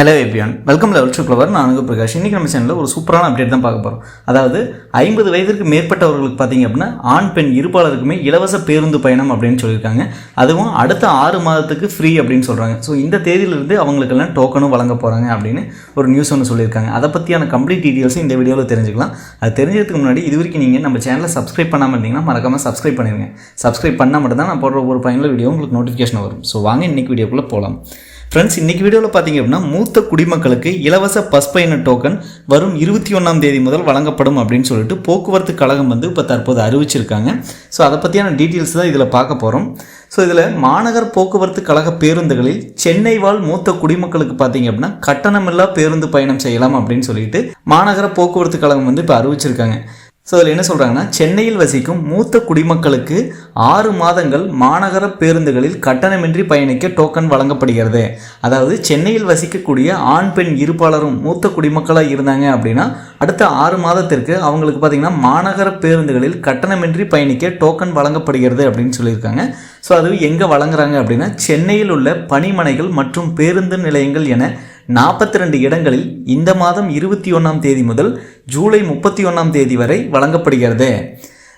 Hello எப்பியான் welcome level to நான் அனுகு பிரகாஷ். இன்றைக்கி நம்ம சேனலில் ஒரு சூப்பரான அப்டேட் தான் பார்க்க போகிறோம் அதாவது ஐம்பது வயதிற்கு மேற்பட்டவர்களுக்கு பார்த்தீங்க அப்படின்னா ஆண் பெண் இருப்பாளருக்குமே இலவச பேருந்து பயணம் அப்படின்னு சொல்லியிருக்காங்க. அதுவும் அடுத்த ஆறு மாதத்துக்கு ஃப்ரீ அப்படின்னு சொல்கிறாங்க ஸோ இந்த தேதியிலிருந்து அவங்களுக்கெல்லாம் டோக்கனும் வழங்க போகிறாங்க அப்படின்னு ஒரு நியூஸ் ஒன்று சொல்லியிருக்காங்க. அதை பற்றியான கம்ப்ளீட் டீட்டெயில்ஸும் இந்த வீடியோவில் தெரிஞ்சுக்கலாம். அது தெரிஞ்சதுக்கு முன்னாடி இது வரைக்கும் நீங்கள் நம்ம சேனலை சப்ஸ்கிரைப் பண்ணாமல் இருந்தீங்கன்னா மறக்காமல் சப்ஸ்கிரைப் பண்ணிடுங்க சப்ஸ்கிரைப் பண்ணால் மட்டும் தான் நான் போடுற ஒரு பயனில் வீடியோ உங்களுக்கு நோட்டிஃபிகேஷன் வரும். ஸோ வாங்க இன்றைக்கி வீடியோக்குள்ளே போகலாம் ஃப்ரெண்ட்ஸ் இன்றைக்கி வீடியோவில் பார்த்தீங்க அப்படின்னா மூத்த குடிமக்களுக்கு இலவச பஸ் பயண டோக்கன் வரும் இருபத்தி ஒன்றாம் தேதி முதல் வழங்கப்படும் அப்படின்னு சொல்லிட்டு போக்குவரத்து கழகம் வந்து இப்போ தற்போது அறிவிச்சிருக்காங்க. ஸோ அதை பற்றியான டீட்டெயில்ஸ் தான் இதில் பார்க்க போகிறோம் ஸோ இதில் மாநகர் போக்குவரத்து கழக பேருந்துகளில் சென்னை வாழ் மூத்த குடிமக்களுக்கு பார்த்தீங்க அப்படின்னா கட்டணமில்லா பேருந்து பயணம் செய்யலாம் அப்படின்னு சொல்லிட்டு மாநகர போக்குவரத்து கழகம் வந்து இப்போ அறிவிச்சிருக்காங்க. ஸோ அதில் என்ன சொல்கிறாங்கன்னா சென்னையில் வசிக்கும் மூத்த குடிமக்களுக்கு ஆறு மாதங்கள் மாநகர பேருந்துகளில் கட்டணமின்றி பயணிக்க டோக்கன் வழங்கப்படுகிறது. அதாவது சென்னையில் வசிக்கக்கூடிய ஆண் பெண் இருப்பாளரும் மூத்த குடிமக்களாக இருந்தாங்க அப்படின்னா அடுத்த ஆறு மாதத்திற்கு அவங்களுக்கு பார்த்திங்கன்னா மாநகர பேருந்துகளில் கட்டணமின்றி பயணிக்க டோக்கன் வழங்கப்படுகிறது அப்படின்னு சொல்லியிருக்காங்க. ஸோ அது எங்கே வழங்குறாங்க அப்படின்னா சென்னையில் உள்ள பணிமனைகள் மற்றும் பேருந்து நிலையங்கள் என நாற்பத்தி ரெண்டு இடங்களில் இந்த மாதம் இருபத்தி ஒன்றாம் தேதி முதல் ஜூலை முப்பத்தி ஒன்றாம் தேதி வரை வழங்கப்படுகிறது.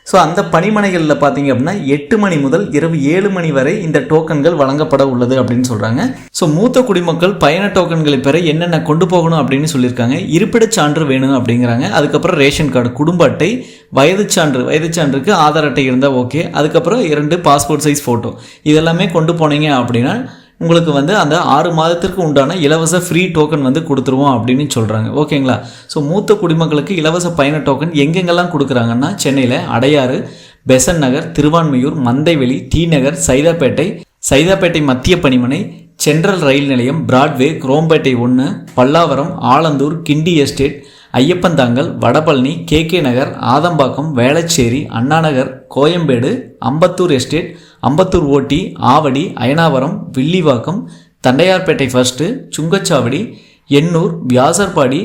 ஸோ அந்த பணிமனைகளில் பார்த்தீங்க அப்படின்னா எட்டு மணி முதல் இரவு ஏழு மணி வரை இந்த டோக்கன்கள் வழங்கப்பட உள்ளது அப்படின்னு சொல்கிறாங்க ஸோ மூத்த குடிமக்கள் பயண டோக்கன்களை பெற என்னென்ன கொண்டு போகணும் அப்படின்னு சொல்லியிருக்காங்க. இருப்பிடச் சான்று வேணும் அப்படிங்கிறாங்க. அதுக்கப்புறம் ரேஷன் கார்டு குடும்ப அட்டை வயது சான்று வயது சான்றுக்கு ஆதார் அட்டை இருந்தால் ஓகே அதுக்கப்புறம் இரண்டு பாஸ்போர்ட் சைஸ் ஃபோட்டோ இதெல்லாமே கொண்டு போனீங்க அப்படின்னா உங்களுக்கு வந்து அந்த ஆறு மாதத்திற்கு உண்டான இலவச ஃப்ரீ டோக்கன் வந்து கொடுத்துருவோம் அப்படின்னு சொல்கிறாங்க ஓகேங்களா? ஸோ மூத்த குடிமக்களுக்கு இலவச பயண டோக்கன் எங்கெங்கெல்லாம் கொடுக்குறாங்கன்னா சென்னையில் அடையாறு பெசன் நகர் திருவான்மையூர் மந்தைவெளி டி நகர் சைதாப்பேட்டை சைதாப்பேட்டை மத்திய பணிமனை சென்ட்ரல் ரயில் நிலையம் பிராட்வே குரோம்பேட்டை ஒன்று Pallavaram Alandur Guindy estate Iyyappanthangal Vadapalani K K Nagar Adambakkam Velachery Anna Nagar Koyambedu Ambattur estate Ambattur OT Avadi Ayanavaram Villivakkam Tondiarpet first சுங்கச்சாவடி எண்ணூர் வியாசர்பாடி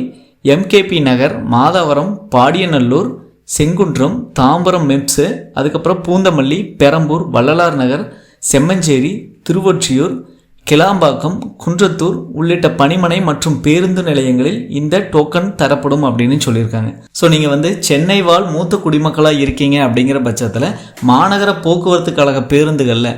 எம்கேபி நகர் மாதவரம் பாடியநல்லூர் செங்குன்றம் தாம்பரம் மெப்ஸு அதுக்கப்புறம் பூந்தமல்லி பெரம்பூர் வள்ளலார் நகர் செம்மஞ்சேரி திருவொற்றியூர் கிளாம்பாக்கம் குன்றத்தூர் உள்ளிட்ட பணிமனை மற்றும் பேருந்து நிலையங்களில் இந்த டோக்கன் தரப்படும் அப்படின்னு சொல்லியிருக்காங்க. ஸோ நீங்கள் வந்து சென்னை வாழ் மூத்த குடிமக்களாக இருக்கீங்க அப்படிங்கிற பட்சத்தில் மாநகர போக்குவரத்து கழக பேருந்துகளில்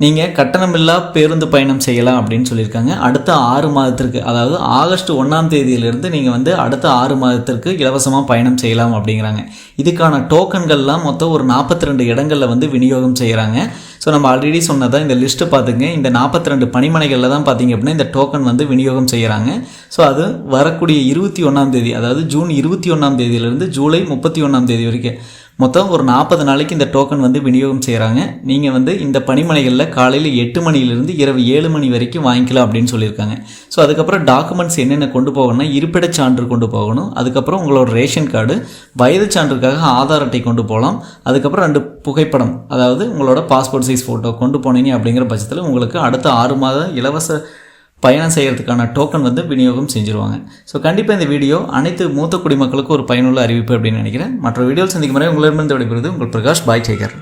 நீங்கள் கட்டணமில்லா பேருந்து பயணம் செய்யலாம் அப்படின்னு சொல்லியிருக்காங்க. அடுத்த ஆறு மாதத்திற்கு அதாவது ஆகஸ்ட் ஒன்றாம் தேதியிலிருந்து நீங்கள் வந்து அடுத்த ஆறு மாதத்திற்கு இலவசமாக பயணம் செய்யலாம் அப்படிங்கிறாங்க. இதுக்கான டோக்கன்கள்லாம் மொத்தம் ஒரு நாற்பத்தி ரெண்டு இடங்களில் வந்து விநியோகம் செய்கிறாங்க ஸோ நம்ம ஆல்ரெடி சொன்னதான் இந்த லிஸ்ட்டு பார்த்துங்க. இந்த நாற்பத்தி ரெண்டு பணிமனைகளில் தான் பார்த்தீங்க அப்படின்னா இந்த டோக்கன் வந்து விநியோகம் செய்கிறாங்க ஸோ அது வரக்கூடிய இருபத்தி ஒன்றாம் தேதி அதாவது ஜூன் இருபத்தி ஒன்றாம் தேதியிலேருந்து ஜூலை முப்பத்தி ஒன்றாம் தேதி வரைக்கும். மொத்தம் ஒரு நாற்பது நாளைக்கு இந்த டோக்கன் வந்து விநியோகம் செய்கிறாங்க நீங்கள் வந்து இந்த பணிமனைகளில் காலையில் எட்டு மணியிலிருந்து இரவு ஏழு மணி வரைக்கும் வாங்கிக்கலாம் அப்படின்னு சொல்லியிருக்காங்க. ஸோ அதுக்கப்புறம் டாக்குமெண்ட்ஸ் என்னென்ன கொண்டு போகணும்னா இருப்பிடச் சான்று கொண்டு போகணும். அதுக்கப்புறம் உங்களோட ரேஷன் கார்டு வயது சான்றுக்காக ஆதார் அட்டை கொண்டு போகலாம். அதுக்கப்புறம் ரெண்டு புகைப்படம் அதாவது உங்களோட பாஸ்போர்ட் சைஸ் ஃபோட்டோ கொண்டு போனீங்க அப்படிங்கிற பட்சத்தில் உங்களுக்கு அடுத்த ஆறு மாத இலவச பயணம் செய்கிறதுக்கான டோக்கன் வந்து விநியோகம் செஞ்சுருவாங்க. ஸோ கண்டிப்பாக இந்த வீடியோ அனைத்து மூத்த குடிமக்களுக்கும் ஒரு பயனுள்ள அறிவிப்பு அப்படின்னு நினைக்கிறேன். மற்ற வீடியோ சந்திக்கும் முறை உங்களிடமிருந்து விடைபெறுவது உங்கள் பிரகாஷ் பாய் சேகர்.